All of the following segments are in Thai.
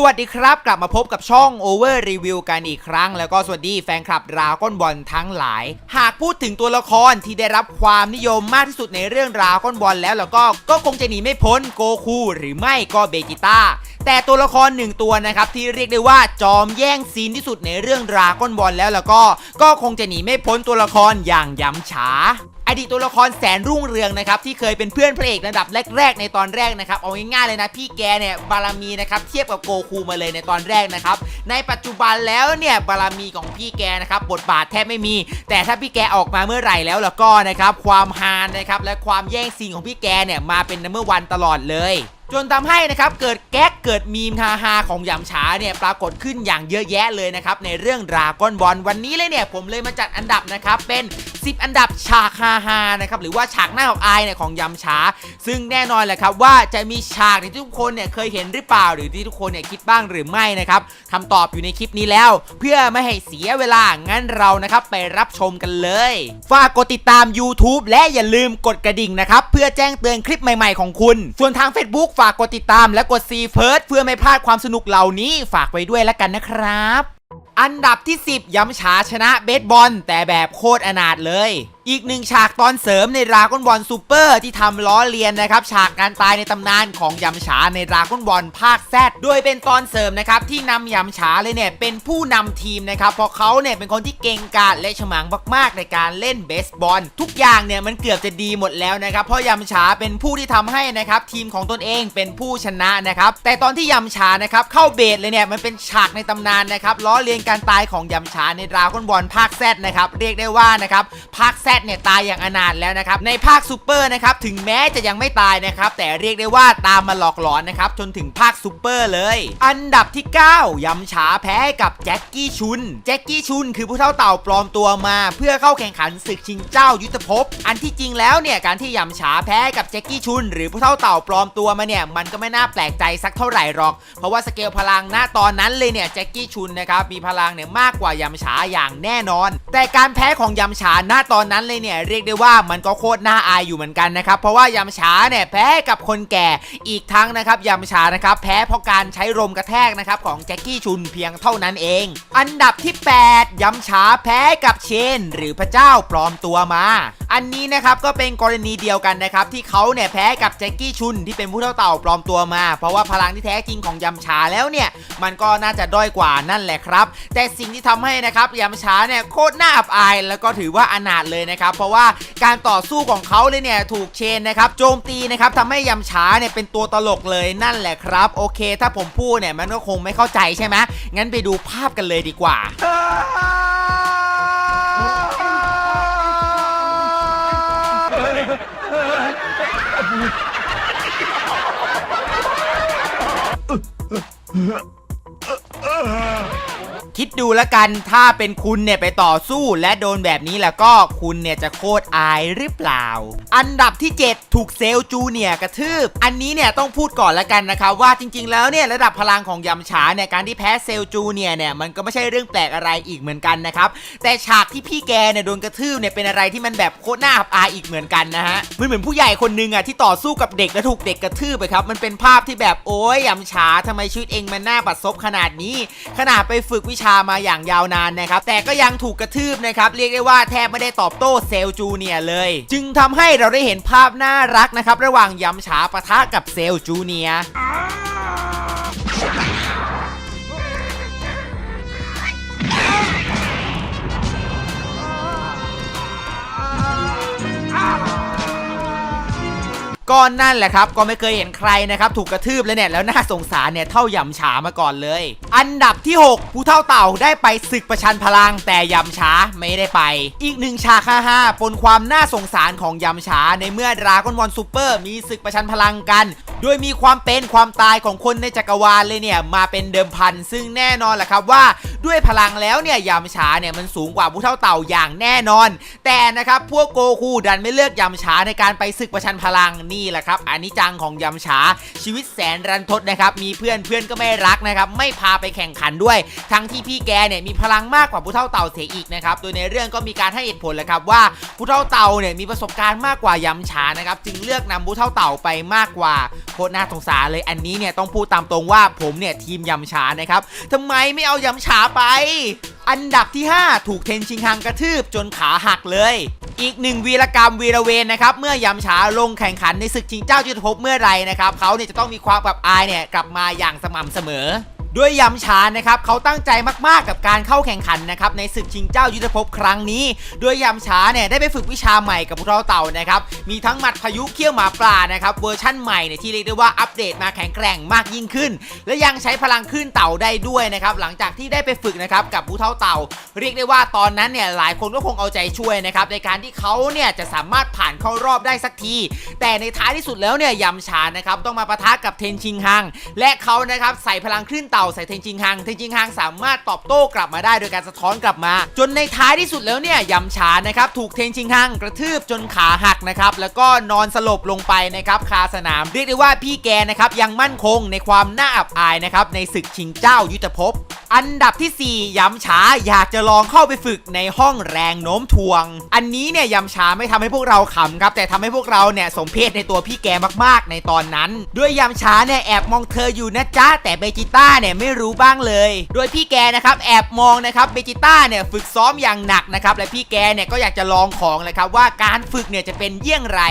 สวัสดีครับ กลับมาพบกับช่อง Over Review กันอีกครั้ง แล้วก็สวัสดีแฟนคลับดราก้อนบอลทั้งหลาย หากพูดถึงตัวละครที่ได้รับความนิยมมากที่สุดในเรื่องดราก้อนบอลแล้วแล้วก็ก็คงจะหนีไม่พ้นโกคูหรือไม่ก็เบจิต้า แต่ตัวละครหนึ่งตัวนะครับที่เรียกได้ว่าจอมแย่งซีนที่สุดในเรื่องดราก้อนบอลแล้วแล้วก็ ก็คงจะหนีไม่พ้นตัวละครอย่างยำฉาอดีตตัวละครแสนรุ่งเรืองนะครับที่เคยเป็นเพื่อนพระเอกระดับแรก ๆ ในตอนแรกนะครับเอาง่ายๆเลยนะพี่แกเนี่ยบารมีนะครับเทียบกับโกคูมาเลยในตอนแรกนะครับในปัจจุบันแล้วเนี่ยบารมีของพี่แกนะครับบทบาทแทบไม่มี แต่ถ้าพี่แกออกมาเมื่อไหร่แล้วแล้วก็นะครับความฮานนะครับและความแย่งซีนของพี่แกเนี่ยมาเป็นนัมเบอร์วันตลอดเลย จนทำให้นะครับเกิดแก๊กเกิดมีมฮาฮาของยำฉาเนี่ยปรากฏขึ้นอย่างเยอะแยะเลยนะครับในเรื่องดราก้อนบอลวันนี้เลยเนี่ยผมเลยมาจัดอันดับนะครับเป็น 10 อันดับฉากฮาฮาๆนะครับหรือว่าฉากหน้าของอายเนี่ยของยำฉาซึ่งแน่นอนแหละครับว่าจะมีฉากที่ทุกคนเนี่ยเคยเห็นหรือเปล่า หรือที่ทุกคนเนี่ยคิดบ้างหรือไม่นะครับคำตอบอยู่ในคลิปนี้แล้ว เพื่อไม่ให้เสียเวลางั้นเรานะครับไปรับชมกันเลยฝากกดติดตาม YouTube และอย่าลืมกดกระดิ่งนะครับเพื่อแจ้งเตือนคลิปใหม่ๆของคุณ ส่วนทาง Facebook ฝากกดติดตามและกด See First เพื่อไม่พลาดความสนุกเหล่านี้ฝากไว้ด้วยแล้วกันนะครับ อันดับที่ 10 ย้ำฉาชนะเบสบอลแต่แบบโคตรอนาถเลย อีกหนึ่งฉากตอนเสริมในดราก้อนบอลซูเปอร์ที่ทำล้อเลียนนะครับฉากการตายในตำนานของยำฉาในดราก้อนบอลภาคแซดโดยเป็นตอนเสริมนะครับที่นำยำฉาเลยเนี่ยเป็นผู้นำทีมนะครับเพราะเขาเนี่ยเป็นคนที่เก่งกาจและฉมังมากๆ ในการเล่นเบสบอลทุกอย่างเนี่ยมันเกือบจะดีหมดแล้วนะครับเพราะยำฉาเป็นผู้ที่ทำให้นะครับทีมของตนเองเป็นผู้ชนะนะครับแต่ตอนที่ยำฉานะครับเข้าเบสเลยเนี่ยมันเป็นฉากในตำนานนะครับล้อเลียนการตายของยำฉาในดราก้อนบอลภาคแซดนะครับเรียกได้ว่านะครับภาคแซดเนี่ยตายอย่างอนาถแล้วนะครับในภาคซูเปอร์นะครับถึงแม้จะยังไม่ตายนะครับแต่เรียกได้ว่าตามมาหลอกหลอนนะครับจนถึงภาคซูเปอร์เลย อันดับที่ 9ยำฉาแพ้กับแจ็คกี้ชุนแจ็คกี้ชุนคือผู้เท่าเต่าปลอมตัวมา เพื่อเข้าแข่งขันศึกชิงเจ้ายุทธภพ อันที่จริงแล้วเนี่ยการที่ยำฉาแพ้กับแจ็คกี้ชุน หรือผู้เท่าเต่าปลอมตัวมาเนี่ยมันก็ไม่น่าแปลกใจสักเท่าไหร่หรอก เพราะว่าสเกลพลังณตอนนั้นเลยเนี่ยแจ็คกี้ชุนนะครับมีพลังเนี่ยมากกว่ายำฉาอย่างแน่นอน แต่การแพ้ของยำฉาณตอนนั้นเลยเนี่ยเรียกได้ว่ามันก็โคตรน่าอายอยู่เหมือนกันนะครับเพราะว่ายำฉาเนี่ยแพ้กับคนแก่อีกทั้งนะครับยำฉานะครับแพ้เพราะการใช้ลมกระแทกนะครับของแจ็คกี้ชุนเพียงเท่านั้นเอง อันดับที่ 8ยำฉาแพ้กับเชน หรือพระเจ้าปลอมตัวมา อันนี้นะครับก็เป็นกรณีเดียวกันนะครับที่เขาเนี่ยแพ้กับแจ็คกี้ชุนที่เป็นผู้เท่าเต่าปลอมตัวมา เพราะว่าพลังที่แท้จริงของยำฉาแล้วเนี่ยมันก็น่าจะด้อยกว่านั่นแหละครับ แต่สิ่งที่ทำให้นะครับยำฉาเนี่ยโคตรน่าอับอาย แล้วก็ถือว่าอนาถเลยนะครับเพราะว่าการต่อสู้ของเขาเลยเนี่ยถูกเชนนะครับโจมตีนะครับทำให้ยำฉาเนี่ยเป็นตัวตลกเลยนั่นแหละครับ โอเค ถ้าผมพูดเนี่ยมันก็คงไม่เข้าใจใช่ไหมงั้นไปดูภาพกันเลยดีกว่า คิดดูแล้วกันถ้าเป็นคุณเนี่ยไปต่อสู้และโดนแบบนี้แล้วก็คุณเนี่ยจะโคตรอายหรือเปล่า อันดับที่ 7 ถูกเซลจูเนียกระทืบ อันนี้เนี่ยต้องพูดก่อนแล้วกันนะครับว่าจริง ๆ แล้วเนี่ยระดับพลังของยำฉาเนี่ยการที่แพ้เซลจูเนียเนี่ยมันก็ไม่ใช่เรื่องแปลกอะไรอีกเหมือนกันนะครับแต่ฉากที่พี่แกเนี่ยโดนกระทืบเนี่ยเป็นอะไรที่มันแบบโคตรน่าอับอายอีกเหมือนกันนะฮะมันเหมือนผู้ใหญ่คนหนึงอะที่ต่อสู้กับเด็กแล้วถูกเด็กกระทืบไปครับมันเป็นภาพที่แบบโอ้ยยำฉาทำไมชีวิตเองมันน่าบัดซบขนาดนี้ ขนาดไปฝึกวิชามาอย่างยาวนานนะครับ แต่ก็ยังถูกกระทืบนะครับ เรียกได้ว่าแทบไม่ได้ตอบโต้เซลจูเนียเลย จึงทำให้เราได้เห็นภาพน่ารักนะครับ ระหว่างยำฉาปะทะกับเซลจูเนียร์ ก็นั่นแหละครับ ก็ไม่เคยเห็นใครนะครับถูกกระทืบแล้วเนี่ยแล้วน่าสงสารเนี่ยเท่ายำฉามาก่อนเลย อันดับที่ 6 ผู้เท่าเต่าได้ไปศึกประชันพลังแต่ยำช้าไม่ได้ไป อีกหนึ่งฉากฮ่าฮาปนความน่าสงสารของยำช้าในเมื่อดราก้อนบอลซูเปอร์มีศึกประชันพลังกัน โดยมีความเป็นความตายของคนในจักรวาลเลยเนี่ยมาเป็นเดิมพัน ซึ่งแน่นอนแหละครับว่าด้วยพลังแล้วเนี่ยยำช้าเนี่ยมันสูงกว่าผู้เท่าเต่าอย่างแน่นอน แต่นะครับพวกโกคูดันไม่เลือกยำช้าในการไปศึกประชันพลังนี่นี่แหละครับอันนี้จังของยำฉาชีวิตแสนรันทดนะครับมีเพื่อนเพื่อนก็ไม่รักนะครับไม่พาไปแข่งขันด้วย ทั้งที่พี่แกเนี่ยมีพลังมากกว่าผู้เท่าเต่าเสียอีกนะครับโดยในเรื่องก็มีการให้เหตุผลแหละครับว่าผู้เท่าเต่าเนี่ยมีประสบการณ์มากกว่ายำฉานะครับจึงเลือกนำผู้เท่าเต่าไปมากกว่าโคตรน่าสงสารเลยอันนี้เนี่ยต้องพูดตามตรงว่าผมเนี่ยทีมยำฉานะครับทำไมไม่เอายำฉาไป อันดับที่ 5 ถูกเทนชิงฮังกระทืบจนขาหักเลย อีกหนึ่งวีรกรรมวีระเวนนะครับ เมื่อยำฉาลงแข่งขันในศึกชิงเจ้ายุทธภพเมื่อไรนะครับเขาเนี่ยจะต้องมีความกับอายเนี่ยกลับมาอย่างสม่ำเสมอ ด้วยยำช้านะครับเขาตั้งใจมากๆกับการเข้าแข่งขันนะครับในศึกชิงเจ้ายุทธภพครั้งนี้ ด้วยยำช้าเนี่ยได้ไปฝึกวิชาใหม่กับพวกเราเต่านะครับมีทั้งหมัดพายุเขี้ยวหมาปลานะครับเวอร์ชั่นใหม่เนี่ยที่เรียกได้ว่าอัปเดตมาแข็งแกร่งมากยิ่งขึ้น และยังใช้พลังขึ้นเต่าได้ด้วยนะครับหลังจากที่ได้ไปฝึกนะครับกับผู้เท่าเต่า เรียกได้ว่าตอนนั้นเนี่ยหลายคนก็คงเอาใจช่วยนะครับในการที่เขาเนี่ยจะสามารถผ่านเข้ารอบได้สักที แต่ในท้ายที่สุดแล้วเนี่ยยำชานะครับต้องมาปะทะกับเทนชิงฮังและเขานะครับใส่พลังคลื่นเต่า่าใส่เทนชิงฮัง เทนชิงฮังสามารถตอบโต้กลับมาได้โดยการสะท้อนกลับมา จนในท้ายที่สุดแล้วเนี่ยยำชานะครับถูกเทนชิงฮังกระทืบจนขาหักนะครับแล้วก็นอนสลบลงไปนะครับคาสนามเรียกได้ว่าพี่แกนะครับยังมั่นคงในความน่าอับอายนะครับในศึกชิงเจ้ายุทธภพอันดับที่ 4ยำช้าอยากจะลองเข้าไปฝึกในห้องแรงโน้มถ่วง อันนี้เนี่ยยำช้าไม่ทำให้พวกเราขำครับแต่ทำให้พวกเราเนี่ยสมเพชในตัวพี่แกมากๆ ในตอนนั้น ด้วยยำช้าเนี่ยแอบมองเธออยู่นะจ๊ะแต่เบจิต้าเนี่ยไม่รู้บ้างเลย โดยพี่แกนะครับแอบมองนะครับเบจิต้าเนี่ยฝึกซ้อมอย่างหนักนะครับและพี่แกเนี่ยก็อยากจะลองของเลยครับว่าการฝึกเนี่ยจะเป็นเยี่ยงไร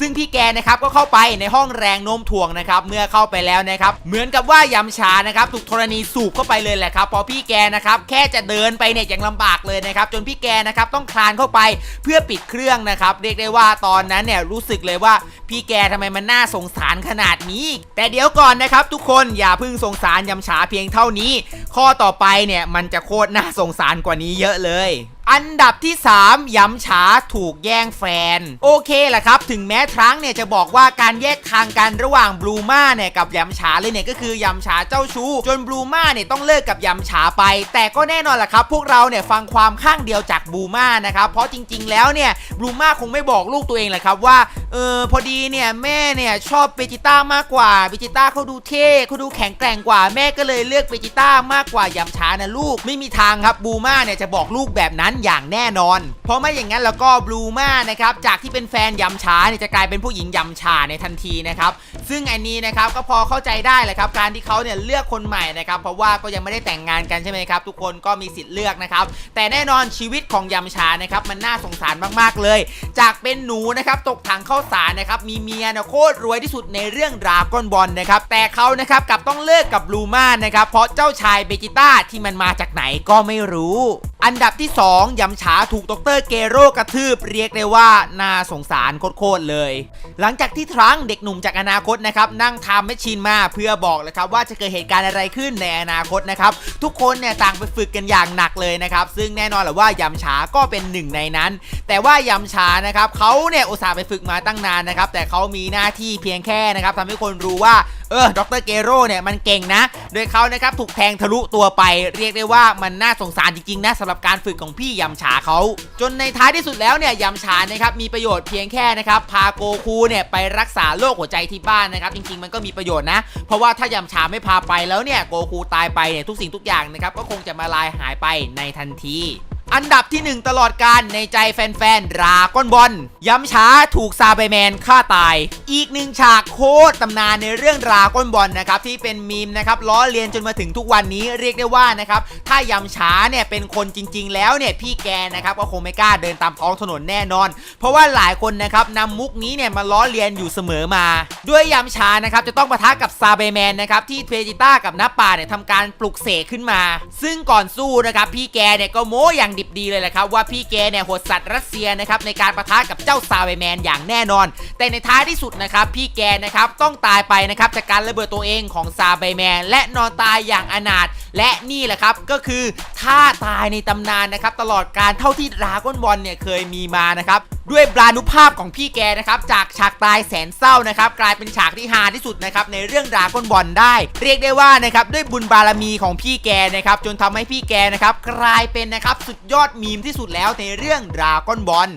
ซึ่งพี่แกนะครับก็เข้าไปในห้องแรงโน้มถ่วงนะครับเมื่อเข้าไปแล้วนะครับเหมือนกับว่ายำชานะครับถูกธรณีสูบเข้าไปเลยแหละครับพอพี่แกนะครับแค่จะเดินไปเนี่ยยังลำบากเลยนะครับจนพี่แกนะครับต้องคลานเข้าไปเพื่อปิดเครื่องนะครับเรียกได้ว่าตอนนั้นเนี่ยรู้สึกเลยว่าพี่แกทำไมมันน่าสงสารขนาดนี้ แต่เดี๋ยวก่อนนะครับทุกคนอย่าเพิ่งสงสารยำชาเพียงเท่านี้ ข้อต่อไปเนี่ยมันจะโคตรน่าสงสารกว่านี้เยอะเลย อันดับที่ 3 ย้ำช้าถูกแย่งแฟน โอเคแหละครับ ถึงแม้ทรังเนี่ยจะบอกว่าการแยกทางกันระหว่างบลูมาเนี่ยกับยำฉาเลยเนี่ยก็คือยำฉาเจ้าชู้ จนบลูมาเนี่ยต้องเลิกกับยำฉาไป แต่ก็แน่นอนแหละครับ พวกเราเนี่ยฟังความข้างเดียวจากบลูมานะครับเพราะจริง ๆ แล้วเนี่ยบลูมาคงไม่บอกลูกตัวเองแหละครับว่าเออพอดีเนี่ยแม่เนี่ยชอบเบจิต้ามากกว่าเบจิต้าเขาดูเท่เขาดูแข็งแกร่งกว่าแม่ก็เลยเลือกเบจิต้ามากกว่ายำช้านะลูกไม่มีทางครับบลูมาเนี่ยจะบอกลูกแบบนั้นอย่างแน่นอน เพราะไม่อย่างนั้นแล้วก็บลูมานะครับจากที่เป็นแฟนยำช้าเนี่ยจะกลายเป็นผู้หญิงยำชาในทันทีนะครับซึ่งอันนี้นะครับก็พอเข้าใจได้แหละครับการที่เขาเนี่ยเลือกคนใหม่นะครับเพราะว่าก็ยังไม่ได้แต่งงานกันใช่ไหมครับทุกคนก็มีสิทธิ์เลือกนะครับแต่แน่นอนชีวิตของยำชานะครับมันน่าสงสารมากๆเลย จากเป็นหนูนะครับตกถังข้าวสารนะครับมีเมียนี่ยโคตรรวยที่สุดในเรื่องดราก้อนบอลนะครับแต่เขานะครับกลับต้องเลิกกับบลูมานะครับเพราะเจ้าชายเบจิต้าที่มันมาจากไหนก็ไม่รู้อันดับที่ 2ยำฉาถูกดรเกโรกระทืบ เรียกได้ว่าน่าสงสารโคตรเลย หลังจากที่ทรังเด็กหนุ่มจากอนาคตนะครับนั่งทำแมชชีนมาเพื่อบอกเลยครับว่าจะเกิดเหตุการณ์อะไรขึ้นในอนาคตนะครับทุกคนเนี่ยต่างไปฝึกกันอย่างหนักเลยนะครับซึ่งแน่นอนแหละว่ายำฉาก็เป็นหนึ่งในนั้น แต่ว่ายำฉานะครับเขาเนี่ยอุตส่าห์ไปฝึกมาตั้งนานนะครับแต่เขามีหน้าที่เพียงแค่นะครับทำให้คนรู้ว่าเออดรเกโร่เนี่ยมันเก่งนะ โดยเขานะครับถูกแทงทะลุตัวไป เรียกได้ว่ามันน่าสงสารจริงๆนะสำหรับการฝึกของพี่ยำฉาเขาจนในท้ายที่สุดแล้วเนี่ยยำฉานะครับมีประโยชน์เพียงแค่นะครับพาโกคูเนี่ยไปรักษาโรคหัวใจที่บ้านนะครับจริงๆมันก็มีประโยชน์นะ เพราะว่าถ้ายำฉาไม่พาไปแล้วเนี่ยโกคูตายไปเนี่ยทุกสิ่งทุกอย่างนะครับก็คงจะมาลายหายไปในทันที อันดับที่ 1 ตลอดการในใจแฟนๆ ราก้อนบอลย้ำช้าถูกซาเบแมนฆ่าตาย อีกหนึ่งฉากโคตรตำนานในเรื่องราก้อนบอลนะครับที่เป็นมีมนะครับล้อเลียนจนมาถึงทุกวันนี้เรียกได้ว่านะครับถ้ายำช้าเนี่ยเป็นคนจริง ๆ แล้วเนี่ยพี่แกนะครับก็คงไม่กล้าเดินตามท้องถนนแน่นอน เพราะว่าหลายคนนะครับนำมุกนี้เนี่ยมาล้อเลียนอยู่เสมอมา ด้วยยำช้านะครับจะต้องปะทะกับซาเบแมนนะครับที่เพจิต้ากับน้าป่าเนี่ยทำการปลุกเสกขึ้นมา ซึ่งก่อนสู้นะครับพี่แกเนี่ยก็โม้อย่างดิบดีเลยแหละครับว่าพี่แกเนี่ยโหดสัตว์รัสเซียนะครับในการประทะกับเจ้าซาเบแมนอย่างแน่นอน แต่ในท้ายที่สุดนะครับพี่แกนะครับต้องตายไปนะครับจากการระเบิดตัวเองของซาเบแมน และนอนตายอย่างอนาถและนี่แหละครับก็คือท่าตายในตำนานนะครับตลอดการเท่าที่ดราก้อนบอลเนี่ยเคยมีมานะครับด้วยปรานุภาพของพี่แกนะครับจากฉากตายแสนเศร้านะครับกลายเป็นฉากที่ฮาที่สุดนะครับในเรื่องดราก้อนบอลได้ เรียกได้ว่านะครับด้วยบุญบารมีของพี่แกนะครับจนทำให้พี่แกนะครับกลายเป็นนะครับสุดยอดมีมที่สุดแล้วในเรื่องดราก้อนบอล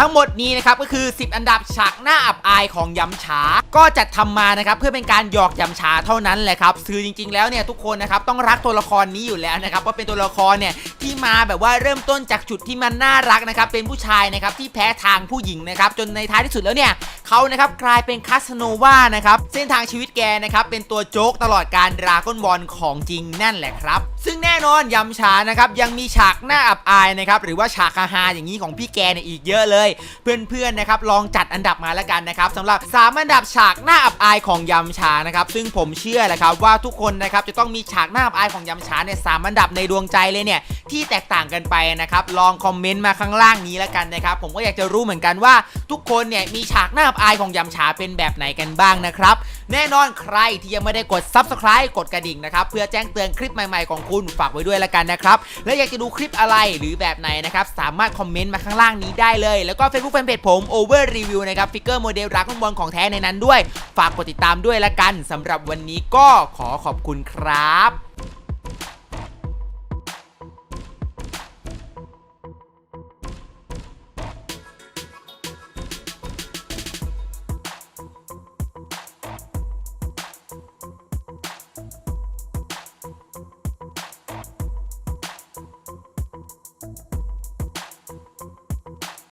ทั้งหมดนี้นะครับก็คือ 10 อันดับฉากหน้าอับอายของยำฉา ก็จัดทำมานะครับเพื่อเป็นการหยอกยำฉาเท่านั้นแหละครับคือจริงๆแล้วเนี่ยทุกคนนะครับต้องรักตัวละครนี้อยู่แล้วนะครับว่าเป็นตัวละครเนี่ย ที่มาแบบว่าเริ่มต้นจากจุดที่มันน่ารักนะครับเป็นผู้ชายนะครับที่แพ้ทางผู้หญิงนะครับจนในท้ายที่สุดแล้วเนี่ยเขานะครับกลายเป็นคาสโนวานะครับเส้นทางชีวิตแกนะครับเป็นตัวโจ๊กตลอดการดราก้อนบอลของจริงนั่นแหละครับ ซึ่งแน่นอนยำฉานะครับยังมีฉากหน้าอับอายนะครับหรือว่าฉากฮาอย่างนี้ของพี่แกเนี่ยอีกเยอะเลย เพื่อนๆนะครับลองจัดอันดับมาแล้วกันนะครับสำหรับ3อันดับฉากหน้าอับอายของยำฉานะครับซึ่งผมเชื่อแหละครับว่าทุกคนนะครับจะต้องมีฉากหน้าอับอายของยำฉาเนี่ยสามอันดับในดวงใจเลยเนี่ยทแตกต่างกันไปนะครับ ลองคอมเมนต์มาข้างล่างนี้แล้วกันนะครับ ผมก็อยากจะรู้เหมือนกันว่า ทุกคนเนี่ยมีฉากหน้าอับอายของยำฉาเป็นแบบไหนกันบ้างนะครับ แน่นอนใครที่ยังไม่ได้กด subscribe กดกระดิ่งนะครับ เพื่อแจ้งเตือนคลิปใหม่ๆของคุณฝากไว้ด้วยและกันนะครับ และอยากจะดูคลิปอะไรหรือแบบไหนนะครับ สามารถคอมเมนต์มาข้างล่างนี้ได้เลย แล้วก็ Facebook Fanpage ผม Over Review นะครับฟิกเกอร์โมเดลรักบอลของแท้ในนั้นด้วย ฝากกดติดตามด้วยละกันสำหรับวันนี้ก็ขอขอบคุณครับ